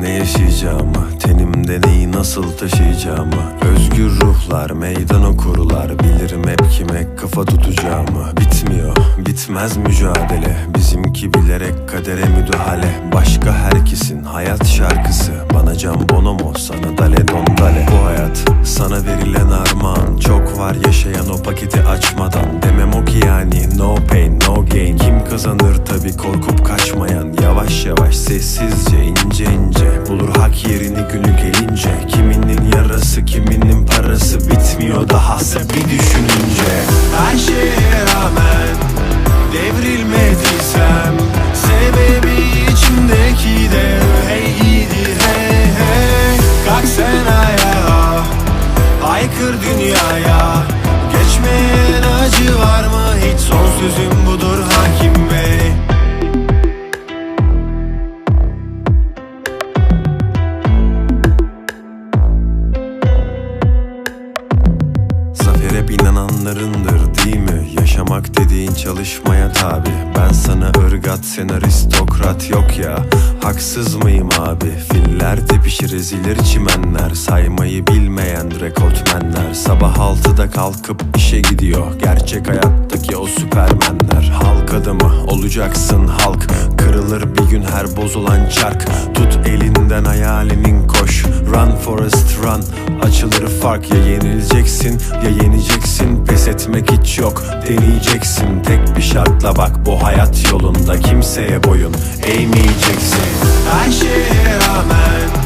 ne yaşayacağımı Tenimde neyi nasıl taşıyacağımı Özgür ruhlar meydan okurlar Bilirim hep kime kafa tutacağımı Bitmiyor bitmez mücadele Bizimki bilerek kadere müdahale. Başka herkesin hayat şarkısı Bana can bonomo sana dale don dale. Bu hayat sana verilen armağan Çok var yaşayan o paketi açmadan. Demem o ki yani no pain no gain. Kim kazanır tabi korkup kaçmayan Yavaş yavaş sessizce ince ince Bulur hak yerini günü gelince. Kiminin yarası kiminin parası Bitmiyor dahası bir düşününce hep inananlarındır değil mi? Yaşamak dediğin çalışmaya tabi. Ben sana ırgat sen aristokrat yok ya. Haksız mıyım abi? Filler tepişir ezilir çimenler. Saymayı bilmeyen rekortmenler. Sabah altıda kalkıp işe gidiyor. Gerçek hayattaki o süpermenler. Halk adamı olacaksın halk. Kırılır bir gün her bozulan çark. Tut elinden hayalinin koş Run Forest run. Açılır fark ya yenileceksin ya yeneceksin. Pes etmek hiç yok deneyeceksin. Tek bir şartla bak bu hayat yolunda. Kimseye boyun eğmeyeceksin. Her şeye rağmen